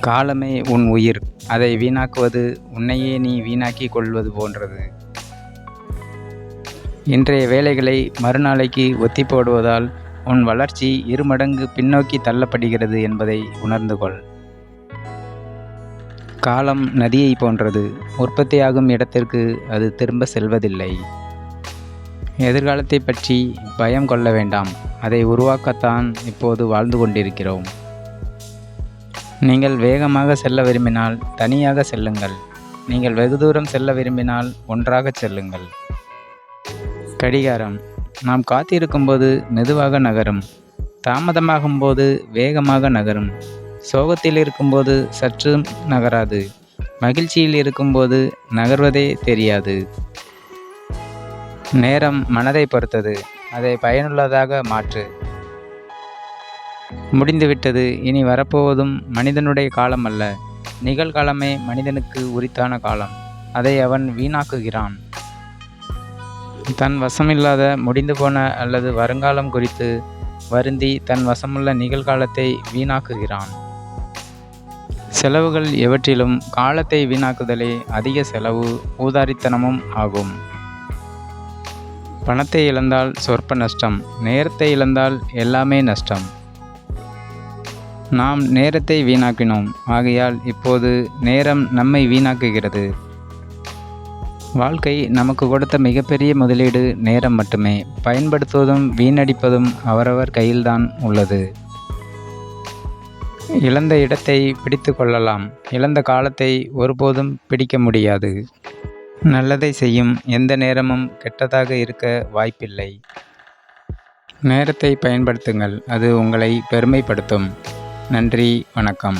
காலமே உன் உயிர். அதை வீணாக்குவது உன்னையே நீ வீணாக்கிக் கொள்வது போன்றது. இன்றைய வேலைகளை மறுநாளைக்கு ஒத்தி போடுவதால் உன் வளர்ச்சி இருமடங்கு பின்னோக்கி தள்ளப்படுகிறது என்பதை உணர்ந்து கொள். காலம் நதியை போன்றது. உற்பத்தியாகும் இடத்திற்கு அது திரும்ப செல்வதில்லை. எதிர்காலத்தை பற்றி பயம் கொள்ள வேண்டாம். அதை உருவாக்கத்தான் இப்போது வாழ்ந்து கொண்டிருக்கிறோம். நீங்கள் வேகமாக செல்ல விரும்பினால் தனியாக செல்லுங்கள். நீங்கள் வெகு தூரம் செல்ல விரும்பினால் ஒன்றாக செல்லுங்கள். கடிகாரம். நாம் காத்திருக்கும்போது மெதுவாக நகரும். தாமதமாகும்போது வேகமாக நகரும். சோகத்தில் இருக்கும்போது சற்று நகராது. மகிழ்ச்சியில் இருக்கும்போது நகர்வதே தெரியாது. நேரம் மனதை பொறுத்தது. அதை பயனுள்ளதாக மாற்று. முடிந்துவிட்டது. இனி வரப்போவதும் மனிதனுடைய காலம் அல்ல நிகழ்காலமே மனிதனுக்கு உரித்தான காலம். அதை அவன் வீணாக்குகிறான். தன் வசமில்லாத முடிந்து போன அல்லது வருங்காலம் குறித்து வருந்தி தன் வசமுள்ள நிகழ்காலத்தை வீணாக்குகிறான். செலவுகள் எவற்றிலும் காலத்தை வீணாக்குதலே அதிக செலவு ஊதாரித்தனமும் ஆகும். பணத்தை இழந்தால் சொற்ப நஷ்டம் நேரத்தை இழந்தால் எல்லாமே நஷ்டம். நாம் நேரத்தை வீணாக்கினோம். ஆகையால் இப்போது நேரம் நம்மை வீணாக்குகிறது. வாழ்க்கை நமக்கு கொடுத்த மிகப்பெரிய முதலீடு நேரம் மட்டுமே. பயன்படுத்துவதும் வீணடிப்பதும் அவரவர் கையில்தான் உள்ளது. இழந்த இடத்தை பிடித்து கொள்ளலாம். இழந்த காலத்தை ஒருபோதும் பிடிக்க முடியாது. நல்லதை செய்யும் எந்த நேரமும் கெட்டதாக இருக்க வாய்ப்பில்லை. நேரத்தை பயன்படுத்துங்கள். அது உங்களை பெருமைப்படுத்தும். நன்றி வணக்கம்.